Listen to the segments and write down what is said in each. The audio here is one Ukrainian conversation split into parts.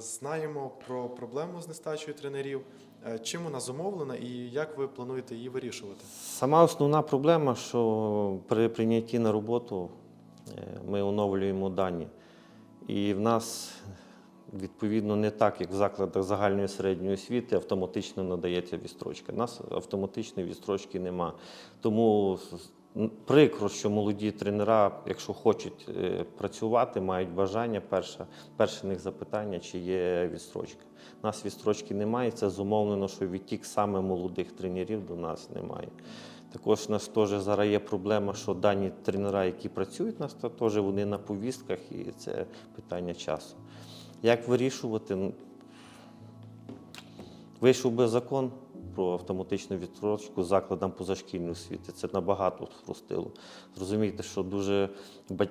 Знаємо про проблему з нестачею тренерів. Е, Чим вона зумовлена і як ви плануєте її вирішувати? Сама основна проблема, що при прийнятті на роботу е, ми оновлюємо дані. І в нас відповідно не так, як в закладах загальної середньої освіти, автоматично надається відстрочка. У нас автоматичної відстрочки нема. Тому прикро, що молоді тренера, якщо хочуть е, працювати, мають бажання, перше, перше них запитання, чи є відстрочка. У нас відстрочки немає, це зумовлено, що відтік саме молодих тренерів до нас немає. Також у нас теж зараз є проблема, що дані тренера, які працюють у нас, то теж вони на повістках, і це питання часу. Як вирішувати? Вийшов би закон про автоматичну відстрочку закладам позашкільної освіти. Це набагато спростило. Зрозумійте, що дуже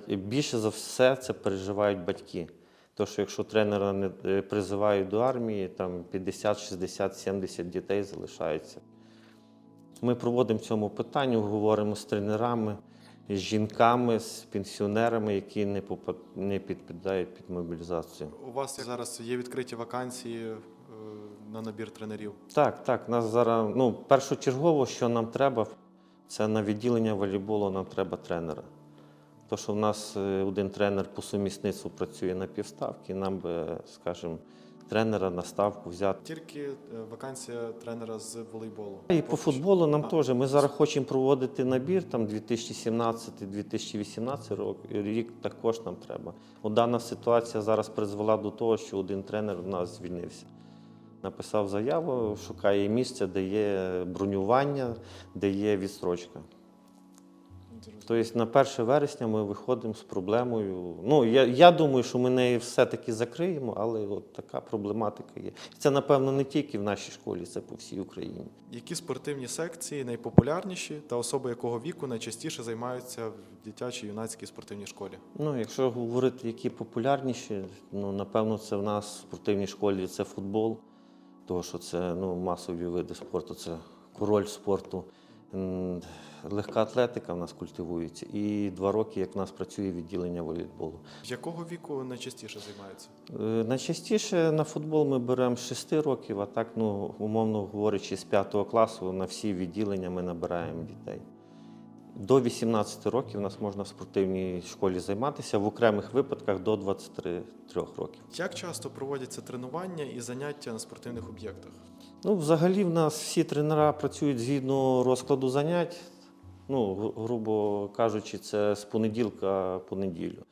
більше за все це переживають батьки. То, що якщо тренера не е, призивають до армії, там 50, 60, 70 дітей залишається. Ми проводимо цьому питанню, говоримо з тренерами, з жінками, з пенсіонерами, які не, підпадають під мобілізацію. У вас зараз є відкриті вакансії на набір тренерів. Так, так. Нас зараз ну, першочергово, що нам треба, це на відділення волейболу нам треба тренера. То, що в нас е, один тренер по сумісництву працює на півставки, нам би, скажімо, тренера на ставку взяти. Тільки е, вакансія тренера з волейболу. І по футболу нам А. теж. Ми зараз хочемо проводити набір, там 2017-2018 рок- рік також нам треба. От дана ситуація зараз призвела до того, що один тренер в нас звільнився. Написав заяву, шукає місце, де є бронювання, де є відстрочка. Тобто на 1 вересня ми виходимо з проблемою. Ну, я, я думаю, що ми неї все-таки закриємо, але от така проблематика є. Це, напевно, не тільки в нашій школі, це по всій Україні. Які спортивні секції найпопулярніші та особи якого віку найчастіше займаються в дитячій юнацькій спортивній школі? Ну, якщо говорити, які популярніші, ну напевно, це в нас в спортивній школі це футбол, тому що це ну, масові види спорту, це король спорту. Легка атлетика в нас культивується. І два роки, як в нас працює відділення волейболу. Якого віку найчастіше займаються? Е, Найчастіше на футбол ми беремо з 6 років, а так, ну, умовно говорячи, з 5 класу на всі відділення ми набираємо дітей. До 18 років нас можна в спортивній школі займатися, в окремих випадках до 23 років. Як часто проводяться тренування і заняття на спортивних об'єктах? Ну, взагалі, в нас всі тренера працюють згідно розкладу занять. Ну, грубо кажучи, це з понеділка по неділю.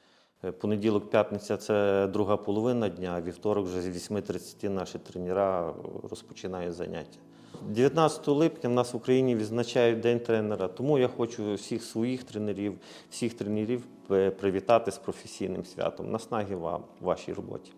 Е, Понеділок, п'ятниця це друга половина дня, а вівторок вже з 8.30 наші тренера розпочинають заняття. 19 липня в нас в Україні відзначають День тренера, тому я хочу всіх своїх тренерів, всіх тренерів е, привітати з професійним святом. Наснаги вам вашій роботі.